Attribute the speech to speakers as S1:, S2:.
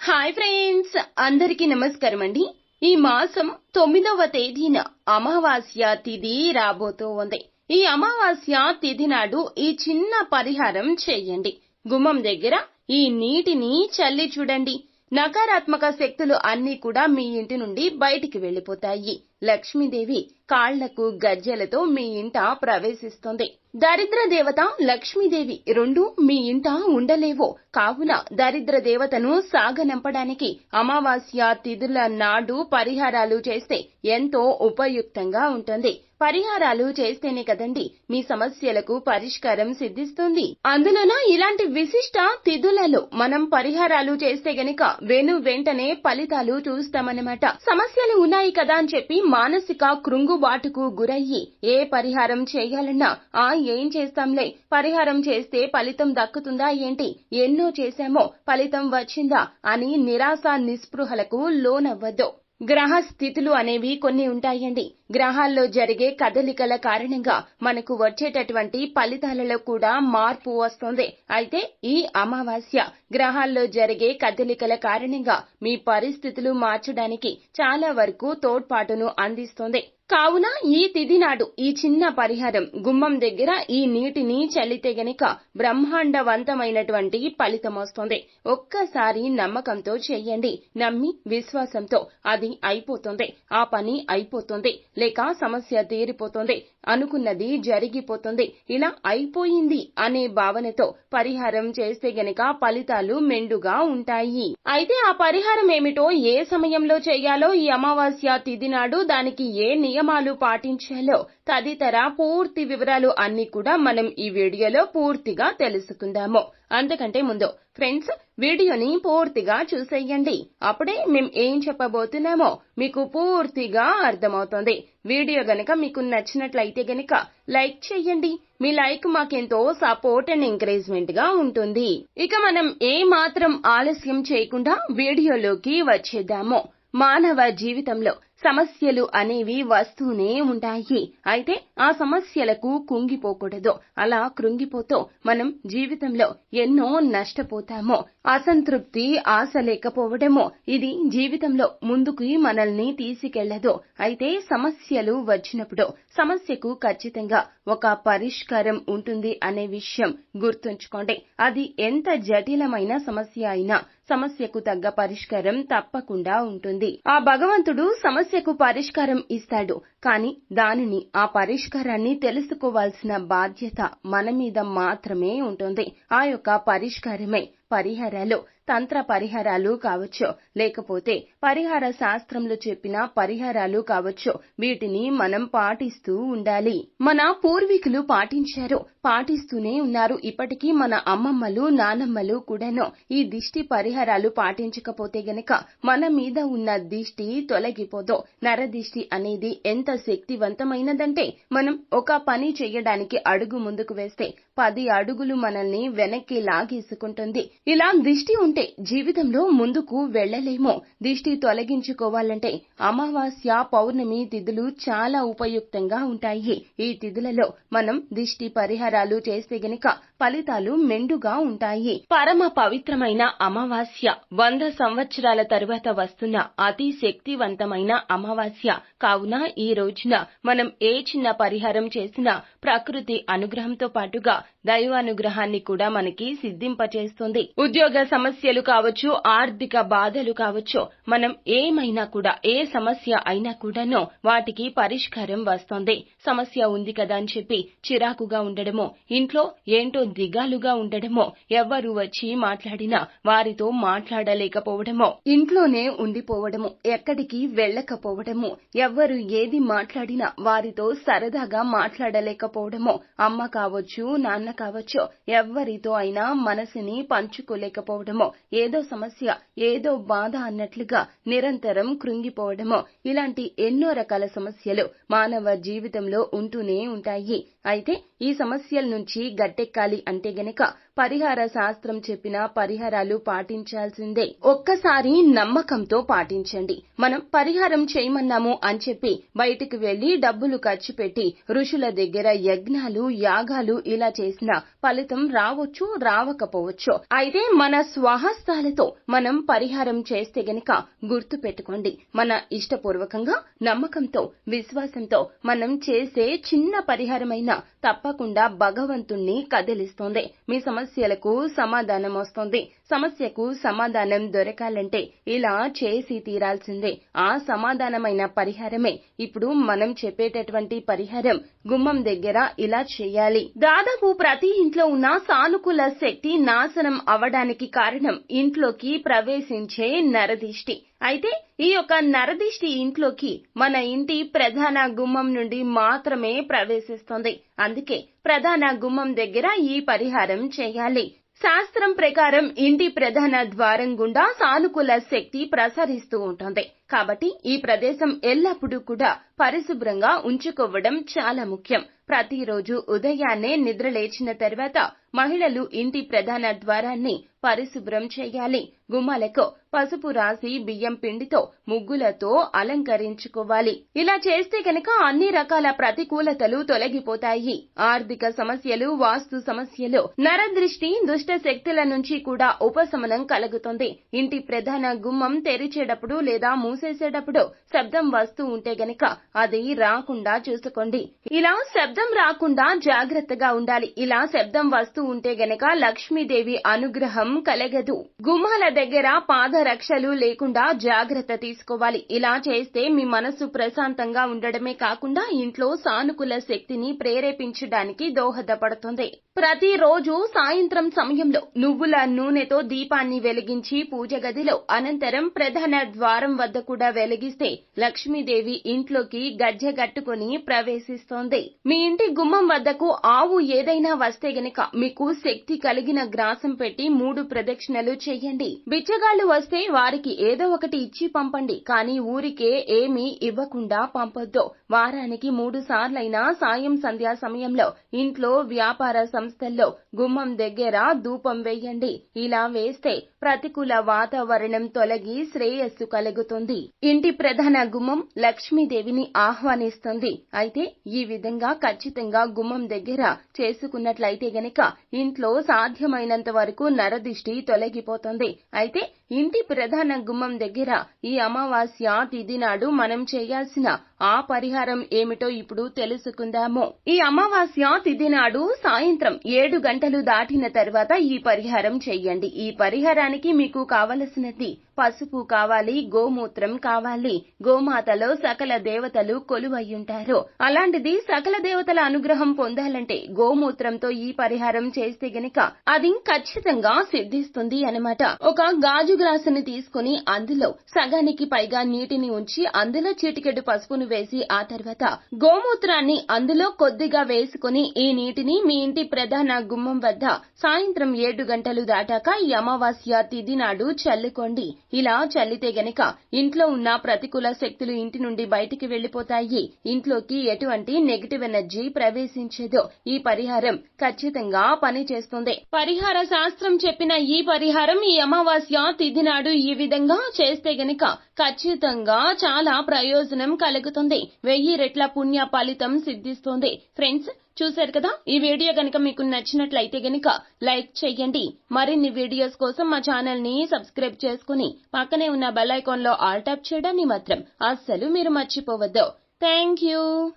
S1: Hi friends అందరికీ నమస్కారం అండి. ఈ మాసం తొమ్మిదవ తేదీన అమావాస్య తిథి రాబోతూ ఉంది ఈ అమావాస్య తిథి నాడు ఈ చిన్న పరిహారం చేయండి. గుమ్మం దగ్గర ఈ నీటిని చల్లి చూడండి. నకారాత్మక శక్తులు అన్నీ కూడా మీ ఇంటి నుండి బయటికి వెళ్ళిపోతాయి లక్ష్మీదేవి కాళ్ళకు గజ్జెలతో మీ ఇంట ప్రవేశిస్తుంది. దరిద్ర దేవత లక్ష్మీదేవి రెండు మీ ఇంట ఉండలేవో. కావున దరిద్ర దేవతను సాగనంపడానికి అమావాస్య తిథుల నాడు పరిహారాలు చేస్తే ఎంతో ఉపయుక్తంగా ఉంటుంది. పరిహారాలు చేస్తేనే కదండి మీ సమస్యలకు పరిష్కారం సిద్ధిస్తుంది. అందులోన ఇలాంటి విశిష్ట తిథులలో మనం పరిహారాలు చేస్తే గనక వెను వెంటనే ఫలితాలు చూస్తామన్నమాట. సమస్యలు ఉన్నాయి కదా అని చెప్పి మానసిక కృంగుబాటుకు గురయ్యి ఏ పరిహారం చేయాలన్నా ఆ ఏం చేస్తాంలే పరిహారం చేస్తే ఫలితం దక్కుతుందా ఏంటి ఎన్నో చేశామో ఫలితం వచ్చిందా అని నిరాశ నిస్పృహలకు లోనవ్వద్దు. గ్రహ స్థితులు అనేవి కొన్ని ఉంటాయండి. గ్రహాల్లో జరిగే కదలికల కారణంగా మనకు వచ్చేటటువంటి ఫలితాలలో కూడా మార్పు వస్తుంది. అయితే ఈ అమావాస్య గ్రహాల్లో జరిగే కదలికల కారణంగా మీ పరిస్థితులు మార్చడానికి చాలా వరకు తోడ్పాటును అందిస్తుంది. కావున ఈ తిథి నాడు ఈ చిన్న పరిహారం గుమ్మం దగ్గర ఈ నీటిని చల్లితే గనక బ్రహ్మాండవంతమైనటువంటి ఫలితం వస్తుంది. ఒక్కసారి నమ్మకంతో చెయ్యండి నమ్మి విశ్వాసంతో అది అయిపోతుంది. ఆ పని అయిపోతుంది. లేక సమస్య తీరిపోతుంది. అనుకున్నది జరిగిపోతుంది. ఇలా అయిపోయింది అనే భావనతో పరిహారం చేస్తే గనక ఫలితాలు మెండుగా ఉంటాయి. అయితే ఆ పరిహారం ఏమిటో ఏ సమయంలో చేయాలో ఈ అమావాస్య తిథి నాడు దానికి ఏ నియమాలు పాటించాలో తదితర పూర్తి వివరాలు అన్ని కూడా మనం ఈ వీడియోలో పూర్తిగా తెలుసుకుందాము. అంతకంటే ముందు ఫ్రెండ్స్ వీడియోని పూర్తిగా చూసేయండి. అప్పుడే మేం ఏం చెప్పబోతున్నామో మీకు పూర్తిగా అర్థమవుతుంది. వీడియో గనక మీకు నచ్చినట్లయితే గనక లైక్ చేయండి. మీ లైక్ మాకెంతో సపోర్ట్ అండ్ ఎంకరేజ్మెంట్గా ఉంటుంది. ఇక మనం ఏ మాత్రం ఆలస్యం చేయకుండా వీడియోలోకి వచ్చేద్దాము. మానవ జీవితంలో సమస్యలు అనేవి వస్తూనే ఉంటాయి. అయితే ఆ సమస్యలకు కుంగిపోకూడదు. అలా కృంగిపోతూ మనం జీవితంలో ఎన్నో నష్టపోతామో అసంతృప్తి ఆశ లేకపోవడమో ఇది జీవితంలో ముందుకు మనల్ని తీసుకెళ్ళదు. అయితే సమస్యలు వచ్చినప్పుడు సమస్యకు ఖచ్చితంగా ఒక పరిష్కారం ఉంటుంది అనే విషయం గుర్తుంచుకోండి. అది ఎంత జటిలమైన సమస్య అయినా సమస్యకు తగ్గ పరిష్కారం తప్పకుండా ఉంటుంది. ఆ భగవంతుడు సమస్యకు పరిష్కారం ఇస్తాడు. కానీ దానిని ఆ పరిష్కారాన్ని తెలుసుకోవాల్సిన బాధ్యత మన మీద మాత్రమే ఉంటుంది. ఆ యొక్క పరిష్కారమే పరిహారాలు తంత్ర పరిహారాలు కావచ్చు. లేకపోతే పరిహార శాస్త్రంలో చెప్పిన పరిహారాలు కావచ్చు. వీటిని మనం పాటిస్తూ ఉండాలి. మన పూర్వీకులు పాటించారు. పాటిస్తూనే ఉన్నారు. ఇప్పటికీ మన అమ్మమ్మలు నానమ్మలు కూడాను ఈ దిష్టి పరిహారాలు పాటించకపోతే గనక మన మీద ఉన్న దిష్టి తొలగిపోదు. నరదిష్టి అనేది ఎంత శక్తివంతమైనదంటే మనం ఒక పని చేయడానికి అడుగు ముందుకు వేస్తే పది అడుగులు మనల్ని వెనక్కి లాగేసుకుంటుంది. ఇలా దిష్టి ఉంటే జీవితంలో ముందుకు వెళ్ళలేము దిష్టి తొలగించుకోవాలంటే అమావాస్య పౌర్ణమి తిథులు చాలా ఉపయుక్తంగా ఉంటాయి. ఈ తిథులలో మనం దిష్టి పరిహారం పరిహారాలు చేస్తే గనుక ఫలితాలు మెండుగా ఉంటాయి. పరమ పవిత్రమైన అమావాస్య. వంద సంవత్సరాల తరువాత వస్తున్న అతి శక్తివంతమైన అమావాస్య. కావున ఈ రోజున మనం ఏ చిన్న పరిహారం చేసినా ప్రకృతి అనుగ్రహంతో పాటుగా దైవానుగ్రహాన్ని కూడా మనకి సిద్ధింపచేస్తుంది. ఉద్యోగ సమస్యలు కావచ్చు ఆర్థిక బాధలు కావచ్చు మనం ఏమైనా కూడా ఏ సమస్య అయినా కూడాను వాటికి పరిష్కారం వస్తుంది. సమస్య ఉంది కదా అని చెప్పి చిరాకుగా ఉండడం ఇంట్లో ఏంటో దిగాలుగా ఉండడమో ఎవ్వరు వచ్చి మాట్లాడినా వారితో మాట్లాడలేకపోవడమో ఇంట్లోనే ఉండిపోవడము ఎక్కడికి వెళ్ళకపోవడము ఎవ్వరు ఏది మాట్లాడినా వారితో సరదాగా మాట్లాడలేకపోవడమో అమ్మ కావచ్చు నాన్న కావచ్చు ఎవ్వరితో అయినా మనసుని పంచుకోలేకపోవడమో ఏదో సమస్య ఏదో బాధ అన్నట్లుగా నిరంతరం కృంగిపోవడమో ఇలాంటి ఎన్నో రకాల సమస్యలు మానవ జీవితంలో ఉంటూనే ఉంటాయి. అయితే ఈ సమస్యల నుంచి గట్టెక్కాలి అంటే గనక పరిహార శాస్త్రం చెప్పిన పరిహారాలు పాటించాల్సిందే. ఒక్కసారి నమ్మకంతో పాటించండి. మనం పరిహారం చేయమన్నాము అని చెప్పి బయటికి వెళ్ళి డబ్బులు ఖర్చు పెట్టి ఋషుల దగ్గర యజ్ఞాలు యాగాలు ఇలా చేసిన ఫలితం రావచ్చు రావకపోవచ్చు. అయితే మన స్వహస్తాలతో మనం పరిహారం చేస్తే గనక గుర్తు పెట్టుకోండి. మన ఇష్టపూర్వకంగా నమ్మకంతో విశ్వాసంతో మనం చేసే చిన్న పరిహారమైన తప్పకుండా భగవంతుణ్ణి కదిలిస్తుంది. మీ సమస్యలకు సమాధానం వస్తుంది సమస్యకు సమాధానం దొరకాలంటే ఇలా చేసి తీరాల్సిందే. ఆ సమాధానమైన పరిహారమే. ఇప్పుడు మనం చెప్పేటటువంటి పరిహారం గుమ్మం దగ్గర ఇలా చేయాలి. దాదాపు ప్రతి ఇంట్లో ఉన్న సానుకూల శక్తి నాశనం అవడానికి కారణం ఇంట్లోకి ప్రవేశించే నరదిష్టి. అయితే ఈ యొక్క నరదిష్టి ఇంట్లోకి మన ఇంటి ప్రధాన గుమ్మం నుండి మాత్రమే ప్రవేశిస్తుంది. అందుకే ప్రధాన గుమ్మం దగ్గర ఈ పరిహారం చేయాలి. శాస్త్రం ప్రకారం ఇంటి ప్రధాన ద్వారం గుండా సానుకూల శక్తి ప్రసరిస్తూ ఉంటుంది. కాబట్టి ఈ ప్రదేశం ఎల్లప్పుడూ కూడా పరిశుభ్రంగా ఉంచుకోవడం చాలా ముఖ్యం. ప్రతిరోజు ఉదయాన్నే నిద్ర లేచిన తర్వాత మహిళలు ఇంటి ప్రధాన ద్వారాన్ని పరిశుభ్రం చేయాలి. గుమ్మాలకు పసుపు రాసి బియ్యం పిండితో ముగ్గులతో అలంకరించుకోవాలి. ఇలా చేస్తే కనుక అన్ని రకాల ప్రతికూలతలు తొలగిపోతాయి. ఆర్థిక సమస్యలు వాస్తు సమస్యలు నరదృష్టి దుష్ట శక్తుల నుంచి కూడా ఉపశమనం కలుగుతుంది. ఇంటి ప్రధాన గుమ్మం తెరిచేటప్పుడు లేదా మూసేసేటప్పుడు శబ్దం వస్తూ ఉంటే గనక అది రాకుండా చూసుకోండి. ఇలా శబ్దం రాకుండా జాగ్రత్తగా ఉండాలి. ఇలా శబ్దం వస్తూ ఉంటే గనక లక్ష్మీదేవి అనుగ్రహం కలగదు. గుమ్మాల దగ్గర పాదరక్షలు లేకుండా జాగ్రత్త తీసుకోవాలి. ఇలా చేస్తే మీ మనసు ప్రశాంతంగా ఉండడమే కాకుండా ఇంట్లో సానుకూల శక్తిని ప్రేరేపించడానికి దోహదపడుతుంది. ప్రతిరోజు సాయంత్రం సమయంలో నువ్వుల నూనెతో దీపాన్ని వెలిగించి పూజ గదిలో అనంతరం ప్రధాన ద్వారం వద్ద కూడా వెలిగిస్తే లక్ష్మీదేవి ఇంట్లోకి గజ్జెగట్టుకుని ప్రవేశిస్తోంది. మీ ఇంటి గుమ్మం వద్దకు ఆవు ఏదైనా వస్తే గనక మీకు శక్తి కలిగిన గ్రాసం పెట్టి మూడు ప్రదక్షిణలు చేయండి. బిచ్చగాళ్ళు వస్తే వారికి ఏదో ఒకటి ఇచ్చి పంపండి. కానీ ఊరికే ఏమీ ఇవ్వకుండా పంపొద్దు. వారానికి మూడు సార్లైనా సాయం సంధ్యా సమయంలో ఇంట్లో వ్యాపార సంస్థల్లో గుమ్మం దగ్గర ధూపం వేయండి. ఇలా వేస్తే ప్రతికూల వాతావరణం తొలగి శ్రేయస్సు కలుగుతుంది. ఇంటి ప్రధాన గుమ్మం లక్ష్మీదేవిని ఆహ్వానిస్తుంది. అయితే ఈ విధంగా ఖచ్చితంగా గుమ్మం దగ్గర చేసుకున్నట్లయితే గనక ఇంట్లో సాధ్యమైనంత వరకు నరదిష్టి తొలగిపోతుంది. అయితే ఇంటి ప్రధాన గుమ్మం దగ్గర ఈ అమావాస్య తిథి నాడు మనం చేయాల్సిన ఆ పరిహారం ఏమిటో ఇప్పుడు తెలుసుకుందాము. ఈ అమావాస్య తిథి నాడు సాయంత్రం ఏడు గంటలు దాటిన తర్వాత ఈ పరిహారం చెయ్యండి ఈ పరిహారానికి మీకు కావలసినది పసుపు కావాలి గోమూత్రం కావాలి. గోమాతలో సకల దేవతలు కొలువయ్యుంటారు. అలాంటిది సకల దేవతల అనుగ్రహం పొందాలంటే గోమూత్రంతో ఈ పరిహారం చేస్తే గనక అది ఖచ్చితంగా సిద్ధిస్తుంది అనమాట ఒక గాజు గ్లాసుని తీసుకుని అందులో సగానికి పైగా నీటిని ఉంచి అందులో చీటికెడు పసుపును వేసి ఆ తర్వాత గోమూత్రాన్ని అందులో కొద్దిగా వేసుకుని ఈ నీటిని మీ ఇంటి ప్రధాన గుమ్మం వద్ద సాయంత్రం ఏడు గంటలు దాటాక ఈ అమావాస్య తిథి నాడు చల్లుకోండి. ఇలా చల్లితే గనక ఇంట్లో ఉన్న ప్రతికూల శక్తులు ఇంటి నుండి బయటికి వెళ్ళిపోతాయి ఇంట్లోకి ఎటువంటి నెగిటివ్ ఎనర్జీ ప్రవేశించదు. ఈ పరిహారం ఖచ్చితంగా పని చేస్తుంది. పరిహార శాస్త్రం చెప్పిన ఈ పరిహారం ఈ అమావాస్య తిథి నాడు ఈ విధంగా చేస్తే గనక ఖచ్చితంగా చాలా ప్రయోజనం కలుగుతుంది. వెయ్యి రెట్ల పుణ్య ఫలితం సిద్ధిస్తుంది. ఫ్రెండ్స్ చూశారు కదా? ఈ వీడియో గనుక మీకు నచ్చినట్లయితే గనుక లైక్ చేయండి. మరిన్ని వీడియోస్ కోసం మా ఛానల్ని సబ్స్క్రైబ్ చేసుకుని పక్కనే ఉన్న బెల్ ఐకాన్లో ఆల్ టాప్ చేయడాన్ని మాత్రం అస్సలు మీరు మర్చిపోవద్దు. Thank you